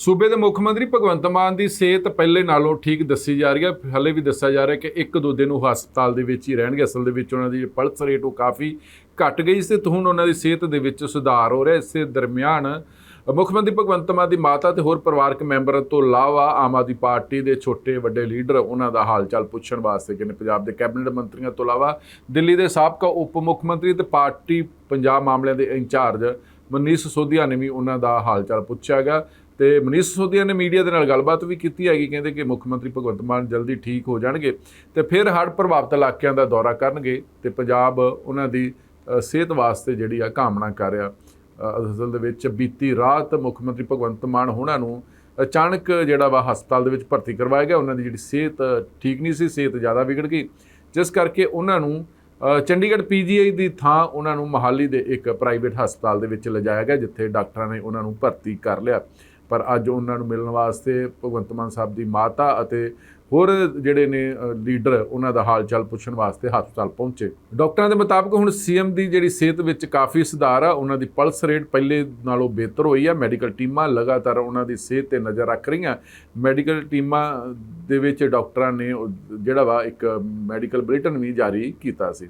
ਸੂਬੇ ਦੇ ਮੁੱਖ ਮੰਤਰੀ ਭਗਵੰਤ ਮਾਨ ਦੀ ਸਿਹਤ ਪਹਿਲੇ ਨਾਲੋਂ ਠੀਕ ਦੱਸੀ ਜਾ ਰਹੀ ਹੈ। ਹਲੇ ਵੀ ਦੱਸਿਆ ਜਾ ਰਿਹਾ ਕਿ ਇੱਕ ਦੋ ਦਿਨ ਉਹ ਹਸਪਤਾਲ ਦੇ ਵਿੱਚ ਹੀ ਰਹਿਣਗੇ। ਅਸਲ ਦੇ ਵਿੱਚ ਉਹਨਾਂ ਦੀ ਪਲਸ ਰੇਟ ਉਹ ਕਾਫੀ ਘਟ ਗਈ ਸੀ ਤੇ ਹੁਣ ਉਹਨਾਂ ਦੀ ਸਿਹਤ ਦੇ ਵਿੱਚ ਸੁਧਾਰ ਹੋ ਰਿਹਾ। ਇਸੇ ਦਰਮਿਆਨ ਮੁੱਖ ਮੰਤਰੀ ਭਗਵੰਤ ਮਾਨ ਦੀ ਮਾਤਾ ਤੇ ਹੋਰ ਪਰਿਵਾਰਕ ਮੈਂਬਰਾਂ ਤੋਂ ਇਲਾਵਾ ਆਮ ਆਦਮੀ ਪਾਰਟੀ ਦੇ ਛੋਟੇ ਵੱਡੇ ਲੀਡਰ ਉਹਨਾਂ ਦਾ ਹਾਲ ਚਾਲ ਪੁੱਛਣ ਵਾਸਤੇ ਗਏ ਪੰਜਾਬ ਦੇ ਕੈਬਨਿਟ ਮੰਤਰੀਆਂ ਤੋਂ ਇਲਾਵਾ ਦਿੱਲੀ ਦੇ ਸਾਬਕਾ ਉਪ ਮੁੱਖ ਮੰਤਰੀ ਤੇ ਪਾਰਟੀ ਪੰਜਾਬ ਮਾਮਲਿਆਂ ਦੇ ਇੰਚਾਰਜ ਮਨੀਸ਼ ਸੋਧੀਆ ਨੇ ਵੀ ਉਹਨਾਂ ਦਾ ਹਾਲ ਚਾਲ ਗਿਆ। ਤੇ ਮਨੀਸ਼ ਸੋਧੀਆ ਨੇ ਮੀਡੀਆ ਦੇ ਨਾਲ ਗੱਲਬਾਤ ਵੀ ਕੀਤੀ ਹੈਗੀ ਕਹਿੰਦੇ ਕਿ ਮੁੱਖ ਮੰਤਰੀ ਭਗਵੰਤ ਮਾਨ ਜਲਦੀ ਠੀਕ ਹੋ ਜਾਣਗੇ ਤੇ ਫਿਰ ਹੜ੍ਹ ਪ੍ਰਭਾਵਿਤ ਇਲਾਕਿਆਂ ਦਾ ਦੌਰਾ ਕਰਨਗੇ ਤੇ ਪੰਜਾਬ ਉਹਨਾਂ ਦੀ ਸਿਹਤ ਵਾਸਤੇ ਜਿਹੜੀ ਆ ਕਾਮਨਾ ਕਰ ਰਿਹਾ। ਅਸਲ ਦੇ ਵਿੱਚ ਬੀਤੀ ਰਾਤ ਮੁੱਖ ਮੰਤਰੀ ਭਗਵੰਤ ਮਾਨ ਹੋਣਾ ਨੂੰ ਅਚਾਨਕ ਜਿਹੜਾ ਵਾ ਹਸਪਤਾਲ ਦੇ ਵਿੱਚ ਭਰਤੀ ਕਰਵਾਇਆ ਗਿਆ। ਉਹਨਾਂ ਦੀ ਜਿਹੜੀ ਸਿਹਤ ਠੀਕ ਨਹੀਂ ਸੀ ਸਿਹਤ ਜ਼ਿਆਦਾ ਵਿਗੜ ਗਈ। ਜਿਸ ਕਰਕੇ ਉਹਨਾਂ ਨੂੰ ਅ, ਚੰਡੀਗੜ੍ਹ ਪੀਜੀਆਈ ਦੀ ਥਾਂ ਉਹਨਾਂ ਨੂੰ ਮਹਾਲੀ ਦੇ ਇੱਕ ਪ੍ਰਾਈਵੇਟ ਹਸਪਤਾਲ ਦੇ ਵਿੱਚ ਲਿਜਾਇਆ ਗਿਆ ਜਿੱਥੇ ਡਾਕਟਰਾਂ ਨੇ ਉਹਨਾਂ ਨੂੰ ਭਰਤੀ ਕਰ ਲਿਆ। ਪਰ ਅੱਜ ਉਹਨਾਂ ਨੂੰ ਮਿਲਣ ਵਾਸਤੇ ਭਗਵੰਤ ਮਾਨ ਸਾਹਿਬ ਦੀ ਮਾਤਾ ਅਤੇ ਹੋਰ ਜਿਹੜੇ ਨੇ ਲੀਡਰ, ਉਹਨਾਂ ਦਾ ਹਾਲ ਚਾਲ ਪੁੱਛਣ ਵਾਸਤੇ ਹਸਪਤਾਲ ਪਹੁੰਚੇ। ਡਾਕਟਰਾਂ ਦੇ ਮੁਤਾਬਕ ਹੁਣ ਸੀਐਮ ਦੀ ਜਿਹੜੀ ਸਿਹਤ ਵਿੱਚ ਕਾਫੀ ਸੁਧਾਰ ਆ, ਉਹਨਾਂ ਦੀ ਪਲਸ ਰੇਟ ਪਹਿਲੇ ਨਾਲੋਂ ਬਿਹਤਰ ਹੋਈ ਆ। ਮੈਡੀਕਲ ਟੀਮਾਂ ਲਗਾਤਾਰ ਉਹਨਾਂ ਦੀ ਸਿਹਤ ਤੇ ਨਜ਼ਰ ਰੱਖ ਰਹੀਆਂ। ਮੈਡੀਕਲ ਟੀਮਾਂ ਦੇ ਵਿੱਚ ਡਾਕਟਰਾਂ ਨੇ ਜਿਹੜਾ ਵਾ, ਇੱਕ ਮੈਡੀਕਲ ਬੁਲੇਟਿਨ ਵੀ ਜਾਰੀ ਕੀਤਾ ਸੀ।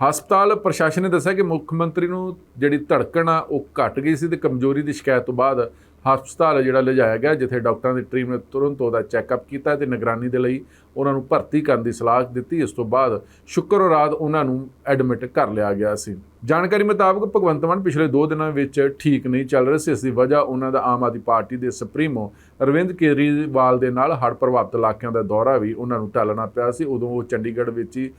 ਹਸਪਤਾਲ ਪ੍ਰਸ਼ਾਸਨ ਨੇ ਦੱਸਿਆ ਕਿ ਮੁੱਖ ਮੰਤਰੀ ਨੂੰ ਜਿਹੜੀ ਧੜਕਣ ਆ, ਉਹ ਘਟ ਗਈ ਸੀ ਤੇ ਕਮਜ਼ੋਰੀ ਦੀ ਸ਼ਿਕਾਇਤ ਤੋਂ ਬਾਅਦ ਹਸਪਤਾਲ ਜਿਹੜਾ ਲਿਜਾਇਆ ਗਿਆ, ਜਿੱਥੇ ਡਾਕਟਰਾਂ ਦੀ ਟੀਮ ਨੇ ਤੁਰੰਤ ਉਹਦਾ ਚੈੱਕਅਪ ਕੀਤਾ ਤੇ ਨਿਗਰਾਨੀ ਦੇ ਲਈ ਉਹਨਾਂ ਨੂੰ ਭਰਤੀ ਕਰਨ ਦੀ ਸਲਾਹ ਦਿੱਤੀ। ਇਸ ਤੋਂ ਬਾਅਦ ਸ਼ੁੱਕਰ ਰਾਤ ਉਹਨਾਂ ਨੂੰ ਐਡਮਿਟ ਕਰ ਲਿਆ ਗਿਆ ਸੀ। ਜਾਣਕਾਰੀ ਮੁਤਾਬਕ ਭਗਵੰਤ ਮਾਨ ਪਿਛਲੇ 2 ਦਿਨਾਂ ਵਿੱਚ ਠੀਕ ਨਹੀਂ ਚੱਲ ਰਹੇ ਸੀ। ਇਸ ਦੀ ਵਜ੍ਹਾ ਉਹਨਾਂ ਦਾ ਆਮ ਆਦਮੀ ਪਾਰਟੀ ਦੇ ਸੁਪਰੀਮੋ ਅਰਵਿੰਦ ਕੇਜਰੀਵਾਲ ਦੇ ਨਾਲ ਹੜ੍ਹ ਪ੍ਰਭਾਵਿਤ ਇਲਾਕਿਆਂ ਦਾ ਦੌਰਾ ਵੀ ਉਹਨਾਂ ਨੂੰ ਟਾਲਣਾ ਪਿਆ ਸੀ। ਉਦੋਂ ਉਹ ਚੰਡੀਗੜ੍ਹ ਵਿੱਚ ਹੀ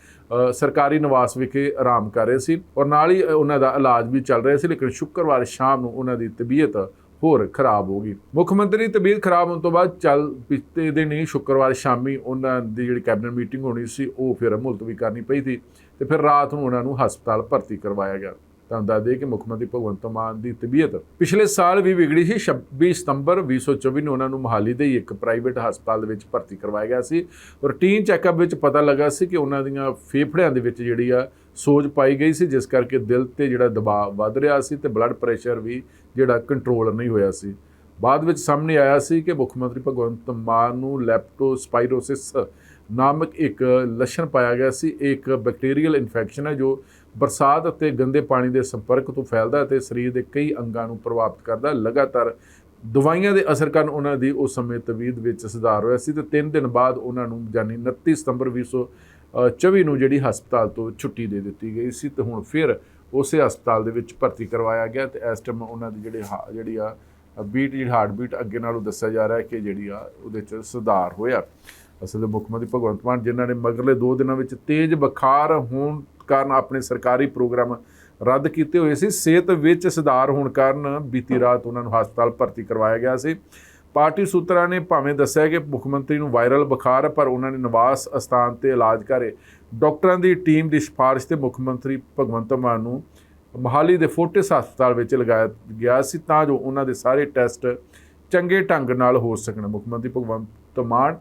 ਸਰਕਾਰੀ ਨਿਵਾਸ ਵਿਖੇ ਆਰਾਮ ਕਰ ਰਹੇ ਸੀ ਔਰ ਨਾਲ ਹੀ ਉਹਨਾਂ ਦਾ ਇਲਾਜ ਵੀ ਚੱਲ ਰਿਹਾ ਸੀ। ਲੇਕਿਨ ਸ਼ੁੱਕਰਵਾਰ ਸ਼ਾਮ ਨੂੰ ਉਹਨਾਂ ਦੀ ਤਬੀਅਤ ਹੋਰ ਖਰਾਬ ਹੋ ਗਈ। ਮੁੱਖ ਮੰਤਰੀ ਤਬੀਅਤ ਖਰਾਬ ਹੋਣ ਤੋਂ ਬਾਅਦ ਚੱਲ ਪਿਛਲੇ ਦਿਨ ਹੀ ਸ਼ੁੱਕਰਵਾਰ ਸ਼ਾਮੀ ਉਹਨਾਂ ਦੀ ਜਿਹੜੀ ਕੈਬਨਿਟ ਮੀਟਿੰਗ ਹੋਣੀ ਸੀ, ਉਹ ਫਿਰ ਮੁਲਤਵੀ ਕਰਨੀ ਪਈ ਸੀ ਤੇ ਫਿਰ ਰਾਤ ਨੂੰ ਉਹਨਾਂ ਨੂੰ ਹਸਪਤਾਲ ਭਰਤੀ ਕਰਵਾਇਆ ਗਿਆ। ਤਾਂ ਦੱਸ ਦਈਏ ਕਿ ਮੁੱਖ ਮੰਤਰੀ ਭਗਵੰਤ ਮਾਨ ਦੀ ਤਬੀਅਤ ਪਿਛਲੇ ਸਾਲ ਵੀ ਵਿਗੜੀ ਸੀ। 26 ਸਤੰਬਰ 2024 ਨੂੰ ਉਹਨਾਂ ਨੂੰ ਮੋਹਾਲੀ ਦੇ ਹੀ ਇੱਕ ਪ੍ਰਾਈਵੇਟ ਹਸਪਤਾਲ ਦੇ ਵਿੱਚ ਭਰਤੀ ਕਰਵਾਇਆ ਗਿਆ ਸੀ ਰੂਟੀਨ ਚੈੱਕਅਪ ਵਿੱਚ ਪਤਾ ਲੱਗਾ ਸੀ ਕਿ ਉਹਨਾਂ ਦੀਆਂ ਫੇਫੜਿਆਂ ਦੇ ਵਿੱਚ ਜਿਹੜੀ ਆ ਸੋਜ ਪਾਈ ਗਈ ਸੀ, ਜਿਸ ਕਰਕੇ ਦਿਲ ਤੇ ਜਿਹੜਾ ਦਬਾਅ ਵੱਧ ਰਿਹਾ ਸੀ ਤੇ ਬਲੱਡ ਪ੍ਰੈਸ਼ਰ ਵੀ ਜਿਹੜਾ ਕੰਟਰੋਲ ਨਹੀਂ ਹੋਇਆ ਸੀ। ਬਾਅਦ ਵਿੱਚ ਸਾਹਮਣੇ ਆਇਆ ਸੀ ਕਿ ਮੁੱਖ ਮੰਤਰੀ ਭਗਵੰਤ ਮਾਨ ਨੂੰ ਲੈਪਟੋਸਪਾਇਰੋਸਿਸ ਨਾਮਕ ਇੱਕ ਲੱਛਣ ਪਾਇਆ ਗਿਆ ਸੀ। ਇਹ ਇੱਕ ਬੈਕਟੀਰੀਅਲ ਇਨਫੈਕਸ਼ਨ ਹੈ ਜੋ ਬਰਸਾਤ ਅਤੇ ਗੰਦੇ ਪਾਣੀ ਦੇ ਸੰਪਰਕ ਤੋਂ ਫੈਲਦਾ ਅਤੇ ਸਰੀਰ ਦੇ ਕਈ ਅੰਗਾਂ ਨੂੰ ਪ੍ਰਭਾਵਿਤ ਕਰਦਾ। ਲਗਾਤਾਰ ਦਵਾਈਆਂ ਦੇ ਅਸਰ ਕਾਰਨ ਉਹਨਾਂ ਦੀ ਉਸ ਸਮੇਂ ਤਬੀਅਤ ਵਿੱਚ ਸੁਧਾਰ ਹੋਇਆ ਸੀ ਤੇ 3 ਦਿਨ ਬਾਅਦ ਉਹਨਾਂ ਨੂੰ ਯਾਨੀ 29 ਸਤੰਬਰ 2024 ਨੂੰ ਜਿਹੜੀ ਹਸਪਤਾਲ ਤੋਂ ਛੁੱਟੀ ਦੇ ਦਿੱਤੀ ਗਈ ਸੀ ਤੇ ਹੁਣ ਫਿਰ ਉਸੇ ਹਸਪਤਾਲ ਦੇ ਵਿੱਚ ਭਰਤੀ ਕਰਵਾਇਆ ਗਿਆ ਤੇ ਇਸ ਟਾਈਮ ਉਹਨਾਂ ਦੀ ਜਿਹੜੇ ਹਾ- ਜਿਹੜੀ ਆ ਬੀਟ, ਜਿਹੜੀ ਹਾਰਟ ਬੀਟ ਅੱਗੇ ਨਾਲੋਂ ਦੱਸਿਆ ਜਾ ਰਿਹਾ ਕਿ ਜਿਹੜੀ ਆ, ਉਹਦੇ ਚ ਸੁਧਾਰ ਹੋਇਆ। ਅਸਲ ਦੇ ਮੁੱਖ ਮੰਤਰੀ ਭਗਵੰਤ ਮਾਨ ਜਿਨ੍ਹਾਂ ਨੇ ਮਗਰਲੇ 2 ਦਿਨਾਂ ਵਿੱਚ ਤੇਜ਼ ਬੁਖਾਰ ਹੋਣ ਕਾਰਨ ਆਪਣੇ ਸਰਕਾਰੀ ਪ੍ਰੋਗਰਾਮ ਰੱਦ ਕੀਤੇ ਹੋਏ ਸੀ। ਸਿਹਤ ਵਿੱਚ ਸੁਧਾਰ ਹੋਣ ਕਾਰਨ ਬੀਤੀ ਰਾਤ ਉਹਨਾਂ ਨੂੰ ਹਸਪਤਾਲ ਭਰਤੀ ਕਰਵਾਇਆ ਗਿਆ ਸੀ। ਪਾਰਟੀ ਸੂਤਰਾਂ ਨੇ ਭਾਵੇਂ ਦੱਸਿਆ ਕਿ ਮੁੱਖ ਮੰਤਰੀ ਨੂੰ ਵਾਇਰਲ ਬੁਖਾਰ ਹੈ ਪਰ ਉਹਨਾਂ ਨੇ ਨਿਵਾਸ ਅਸਥਾਨ ਤੇ ਇਲਾਜ ਕਰੇ। ਡਾਕਟਰਾਂ ਦੀ ਟੀਮ ਦੀ ਸਿਫਾਰਿਸ਼ ਤੇ ਮੁੱਖ ਮੰਤਰੀ ਭਗਵੰਤ ਮਾਨ ਨੂੰ ਮੋਹਾਲੀ ਦੇ ਫੋਰਟਿਸ ਹਸਪਤਾਲ ਵਿੱਚ ਲਗਾਇਆ ਗਿਆ ਸੀ ਤਾਂ ਜੋ ਉਹਨਾਂ ਦੇ ਸਾਰੇ ਟੈਸਟ ਚੰਗੇ ਢੰਗ ਨਾਲ ਹੋ ਸਕਣ। ਮੁੱਖ ਮੰਤਰੀ ਭਗਵੰਤ ਮਾਨ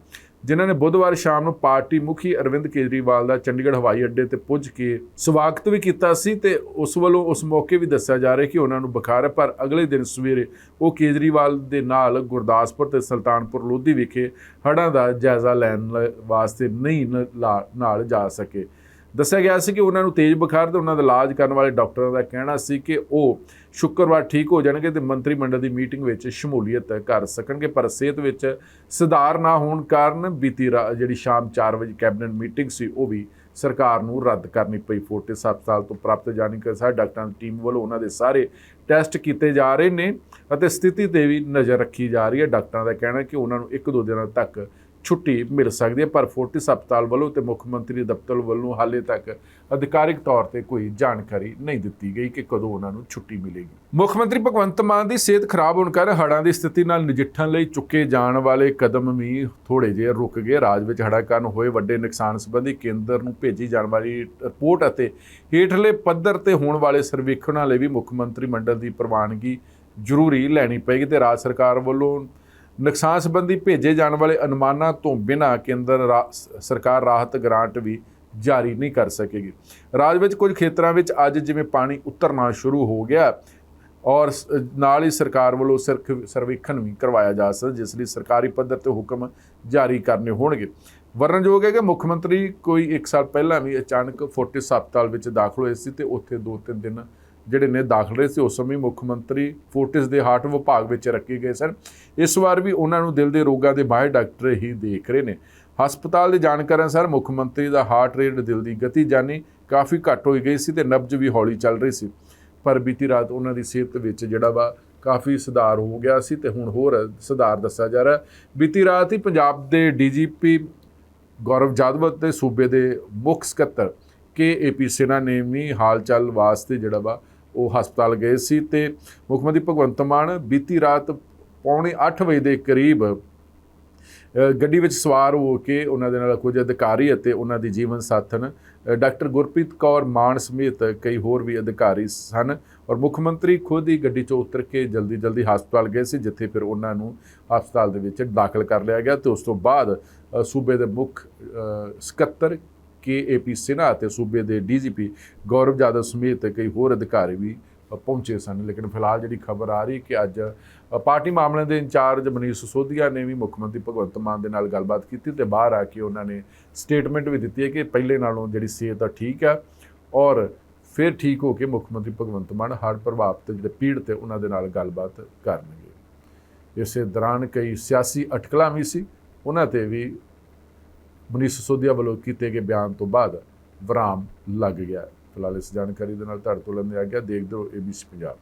ਜਿਨ੍ਹਾਂ ਨੇ ਬੁੱਧਵਾਰ ਸ਼ਾਮ ਨੂੰ ਪਾਰਟੀ ਮੁਖੀ ਅਰਵਿੰਦ ਕੇਜਰੀਵਾਲ ਦਾ ਚੰਡੀਗੜ੍ਹ ਹਵਾਈ ਅੱਡੇ ਤੇ ਪੁੱਜ ਕੇ ਸਵਾਗਤ ਵੀ ਕੀਤਾ ਸੀ ਤੇ ਉਸ ਵੱਲੋਂ ਉਸ ਮੌਕੇ ਵੀ ਦੱਸਿਆ ਜਾ ਰਿਹਾ ਕਿ ਉਹਨਾਂ ਨੂੰ ਬੁਖਾਰ ਹੈ, ਪਰ ਅਗਲੇ ਦਿਨ ਸਵੇਰੇ ਉਹ ਕੇਜਰੀਵਾਲ ਦੇ ਨਾਲ ਗੁਰਦਾਸਪੁਰ ਤੇ ਸੁਲਤਾਨਪੁਰ ਲੋਧੀ ਵਿਖੇ ਹੜ੍ਹਾਂ ਦਾ ਜਾਇਜ਼ਾ ਲੈਣ ਲ- ਵਾਸਤੇ ਨਹੀਂ ਲਾ- ਨਾਲ ਜਾ ਸਕੇ। ਦੱਸਿਆ ਗਿਆ ਸੀ ਕਿ ਉਹਨਾਂ ਨੂੰ ਤੇਜ਼ ਬੁਖਾਰ ਤੇ ਉਹਨਾਂ ਦਾ ਇਲਾਜ ਕਰਨ ਵਾਲੇ ਡਾਕਟਰਾਂ ਦਾ ਕਹਿਣਾ ਸੀ ਕਿ ਉਹ ਸ਼ੁੱਕਰਵਾਰ ਠੀਕ ਹੋ ਜਾਣਗੇ ਤੇ ਮੰਤਰੀ ਮੰਡਲ ਦੀ ਮੀਟਿੰਗ ਵਿੱਚ ਸ਼ਮੂਲੀਅਤ ਕਰ ਸਕਣਗੇ, ਪਰ ਸਿਹਤ ਵਿੱਚ ਸੁਧਾਰ ਨਾ ਹੋਣ ਕਾਰਨ ਬੀਤੀ ਰਾ- ਜਿਹੜੀ ਸ਼ਾਮ 4 ਵਜੇ ਕੈਬਨਿਟ ਮੀਟਿੰਗ ਸੀ, ਉਹ ਵੀ ਸਰਕਾਰ ਨੂੰ ਰੱਦ ਕਰਨੀ ਪਈ। ਫੋਰਟਿਸ ਹਸਪਤਾਲ ਤੋਂ ਪ੍ਰਾਪਤ ਜਾਣਕਾਰੀ ਅਨੁਸਾਰ ਡਾਕਟਰਾਂ ਦੀ ਟੀਮ ਵੱਲੋਂ ਉਹਨਾਂ ਦੇ ਸਾਰੇ ਟੈਸਟ ਕੀਤੇ ਜਾ ਰਹੇ ਨੇ ਅਤੇ ਸਥਿਤੀ ਤੇ ਵੀ ਨਜ਼ਰ ਰੱਖੀ ਜਾ ਰਹੀ ਹੈ। ਡਾਕਟਰਾਂ ਦਾ ਕਹਿਣਾ ਹੈ ਕਿ ਉਹਨਾਂ ਨੂੰ ਇੱਕ ਦੋ ਦਿਨਾਂ ਤੱਕ ਛੁੱਟੀ ਮਿਲ ਸਕਦੀ ਹੈ, ਪਰ ਫੋਰਟਿਸ ਹਸਪਤਾਲ ਵੱਲੋਂ ਤੇ ਮੁੱਖ ਮੰਤਰੀ ਦਫ਼ਤਰ ਵੱਲੋਂ ਹਾਲੇ ਤੱਕ ਅਧਿਕਾਰਿਕ ਤੌਰ ਤੇ ਕੋਈ ਜਾਣਕਾਰੀ ਨਹੀਂ ਦਿੱਤੀ ਗਈ ਕਿ ਕਦੋਂ ਉਹਨਾਂ ਨੂੰ ਛੁੱਟੀ ਮਿਲੇਗੀ। ਮੁੱਖ ਮੰਤਰੀ ਭਗਵੰਤ ਮਾਨ ਦੀ ਸਿਹਤ ਖਰਾਬ ਹੋਣ ਕਾਰਨ ਹੜ੍ਹਾਂ ਦੀ ਸਥਿਤੀ ਨਾਲ ਨਜਿੱਠਣ ਲਈ ਚੁੱਕੇ ਜਾਣ ਵਾਲੇ ਕਦਮ ਵੀ ਥੋੜੇ ਜਿਹੇ ਰੁਕ ਗਏ। ਰਾਜ ਵਿੱਚ ਹੜ੍ਹਾਂ ਕਾਰਨ ਹੋਏ ਵੱਡੇ ਨੁਕਸਾਨ ਸੰਬੰਧੀ ਕੇਂਦਰ ਨੂੰ ਭੇਜੀ ਜਾਣ ਵਾਲੀ ਰਿਪੋਰਟ ਅਤੇ ਹੇਠਲੇ ਪੱਧਰ ਤੇ ਹੋਣ ਵਾਲੇ ਸਰਵੇਖਣਾਂ ਲਈ ਵੀ ਮੁੱਖ ਮੰਤਰੀ ਮੰਡਲ ਦੀ ਪ੍ਰਵਾਨਗੀ ਜ਼ਰੂਰੀ ਲੈਣੀ ਪਏਗੀ ਤੇ ਰਾਜ ਸਰਕਾਰ ਵੱਲੋਂ ਨੁਕਸਾਨ ਸੰਬੰਧੀ ਭੇਜੇ ਜਾਣ ਵਾਲੇ ਅਨੁਮਾਨਾਂ ਤੋਂ ਬਿਨਾਂ ਕੇਂਦਰ ਰਾ- ਸਰਕਾਰ ਰਾਹਤ ਗ੍ਰਾਂਟ ਵੀ ਜਾਰੀ ਨਹੀਂ ਕਰ ਸਕੇਗੀ। ਰਾਜ ਵਿੱਚ ਕੁਝ ਖੇਤਰਾਂ ਵਿੱਚ ਅੱਜ ਜਿਵੇਂ ਪਾਣੀ ਉਤਰਨਾ ਸ਼ੁਰੂ ਹੋ ਗਿਆ ਔਰ ਨਾਲ ਹੀ ਸਰਕਾਰ ਵੱਲੋਂ ਸਰਖ ਸਰਵੇਖਣ ਵੀ ਕਰਵਾਇਆ ਜਾ ਸਕਦਾ, ਜਿਸ ਲਈ ਸਰਕਾਰੀ ਪੱਧਰ ਤੇ ਹੁਕਮ ਜਾਰੀ ਕਰਨੇ ਹੋਣਗੇ। ਵਰਣਨਯੋਗ ਹੈ ਕਿ ਮੁੱਖ ਮੰਤਰੀ ਕੋਈ 1 ਸਾਲ ਪਹਿਲਾਂ ਵੀ ਅਚਾਨਕ ਫੋਰਟਿਸ ਹਸਪਤਾਲ ਵਿੱਚ ਦਾਖਲ ਹੋਏ ਸੀ ਤੇ ਉੱਥੇ 2-3 ਦਿਨ ਜਿਹੜੇ ਨੇ ਦਾਖਲ ਰਹੇ ਸੀ, ਉਸ ਸਮੇਂ ਮੁੱਖ ਮੰਤਰੀ ਫੋਰਟਿਸ ਦੇ ਹਾਰਟ ਵਿਭਾਗ ਵਿੱਚ ਰੱਖੇ ਗਏ ਸਨ। ਇਸ ਵਾਰ ਵੀ ਉਹਨਾਂ ਨੂੰ ਦਿਲ ਦੇ ਰੋਗਾਂ ਦੇ ਬਾਹਰ ਡਾਕਟਰ ਹੀ ਦੇਖ ਰਹੇ ਨੇ। ਹਸਪਤਾਲ ਦੇ ਜਾਣਕਾਰਾਂ ਅਨੁਸਾਰ ਮੁੱਖ ਮੰਤਰੀ ਦਾ ਹਾਰਟ ਰੇਟ ਦਿਲ ਦੀ ਗਤੀ ਜਾਨੀ ਕਾਫੀ ਘੱਟ ਹੋਈ ਗਈ ਸੀ ਤੇ ਨਬਜ ਵੀ ਹੌਲੀ ਚੱਲ ਰਹੀ ਸੀ। ਪਰ ਬੀਤੀ ਰਾਤ ਉਹਨਾਂ ਦੀ ਸਿਹਤ ਵਿੱਚ ਜਿਹੜਾ ਵਾ ਕਾਫੀ ਸੁਧਾਰ ਹੋ ਗਿਆ ਸੀ ਤੇ ਹੁਣ ਹੋਰ ਸੁਧਾਰ ਦੱਸਿਆ ਜਾ ਰਿਹਾ। ਬੀਤੀ ਰਾਤ ਹੀ ਪੰਜਾਬ ਦੇ ਡੀਜੀਪੀ ਗੌਰਵ ਜਾਦਵ ਤੇ ਸੂਬੇ ਦੇ ਮੁੱਖ ਸਕੱਤਰ ਕੇ ਏਪੀ ਸਿਨਾ ਨੇ ਵੀ ਹਾਲ ਚਾਲ ਵਾਸਤੇ ਜਿਹੜਾ ਵਾ ਉਹ ਹਸਪਤਾਲ ਗਏ ਸੀ ਤੇ ਮੁੱਖ ਮੰਤਰੀ ਭਗਵੰਤ ਮਾਨ ਬੀਤੀ ਰਾਤ ਪੌਣੇ 8 ਵਜੇ ਦੇ ਕਰੀਬ ਗੱਡੀ ਵਿੱਚ ਸਵਾਰ ਹੋ ਕੇ ਉਹਨਾਂ ਦੇ ਨਾਲ ਕੁਝ ਅਧਿਕਾਰੀ ਅਤੇ ਉਹਨਾਂ ਦੀ ਜੀਵਨ ਸਾਥਣ ਡਾਕਟਰ ਗੁਰਪ੍ਰੀਤ ਕੌਰ ਮਾਨ ਸਮੇਤ ਕਈ ਹੋਰ ਵੀ ਅਧਿਕਾਰੀ ਸਨ ਔਰ ਮੁੱਖ ਮੰਤਰੀ ਖੁਦ ਹੀ ਗੱਡੀ 'ਚੋਂ ਉਤਰ ਕੇ ਜਲਦੀ ਜਲਦੀ ਹਸਪਤਾਲ ਗਏ ਸੀ, ਜਿੱਥੇ ਫਿਰ ਉਹਨਾਂ ਨੂੰ ਹਸਪਤਾਲ ਦੇ ਵਿੱਚ ਦਾਖਲ ਕਰ ਲਿਆ ਗਿਆ ਤੇ ਉਸ ਤੋਂ ਬਾਅਦ ਸੂਬੇ ਦੇ ਮੁੱਖ ਸਕੱਤਰ ਕੇ ਏਪੀ ਸਿਨਹਾ ਅਤੇ ਸੂਬੇ ਦੇ ਡੀਜੀਪੀ ਗੌਰਵ ਜਾਦਵ ਸਮੇਤ ਕਈ ਹੋਰ ਅਧਿਕਾਰੀ ਵੀ ਪਹੁੰਚੇ ਸਨ। ਲੇਕਿਨ ਫਿਲਹਾਲ ਜਿਹੜੀ ਖਬਰ ਆ ਰਹੀ ਕਿ ਅੱਜ ਪਾਰਟੀ ਮਾਮਲਿਆਂ ਦੇ ਇੰਚਾਰਜ ਮਨੀਸ਼ ਸਿਸੋਦੀਆ ਨੇ ਵੀ ਮੁੱਖ ਮੰਤਰੀ ਭਗਵੰਤ ਮਾਨ ਦੇ ਨਾਲ ਗੱਲਬਾਤ ਕੀਤੀ ਤੇ ਬਾਹਰ ਆ ਕੇ ਉਹਨਾਂ ਨੇ ਸਟੇਟਮੈਂਟ ਵੀ ਦਿੱਤੀ ਹੈ ਕਿ ਪਹਿਲੇ ਨਾਲੋਂ ਜਿਹੜੀ ਸਿਹਤ ਆ ਠੀਕ ਆ ਔਰ ਫਿਰ ਠੀਕ ਹੋ ਕੇ ਮੁੱਖ ਮੰਤਰੀ ਭਗਵੰਤ ਮਾਨ ਹੜ੍ਹ ਪ੍ਰਭਾਵਿਤ ਜਿਹੜੇ ਪੀੜਤ ਤੇ ਉਹਨਾਂ ਦੇ ਨਾਲ ਗੱਲਬਾਤ ਕਰਨਗੇ। ਇਸੇ ਦੌਰਾਨ ਕਈ ਸਿਆਸੀ ਅਟਕਲਾਂ ਵੀ ਸੀ, ਉਹਨਾਂ ਤੇ ਵੀ ਮਨੀਸ਼ ਸਿਸੋਦੀਆ ਵੱਲੋਂ ਕੀਤੇ ਗਏ ਬਿਆਨ ਤੋਂ ਬਾਅਦ ਵਿਰਾਮ ਲੱਗ ਗਿਆ। ਫਿਲਹਾਲ ਇਸ ਜਾਣਕਾਰੀ ਦੇ ਨਾਲ ਤੁਹਾਡੇ ਤੋਂ ਲੈਂਦੇ ਆ ਗਿਆ। ਦੇਖਦੇ ਰਹੋ ਏਬੀਸੀ ਪੰਜਾਬ।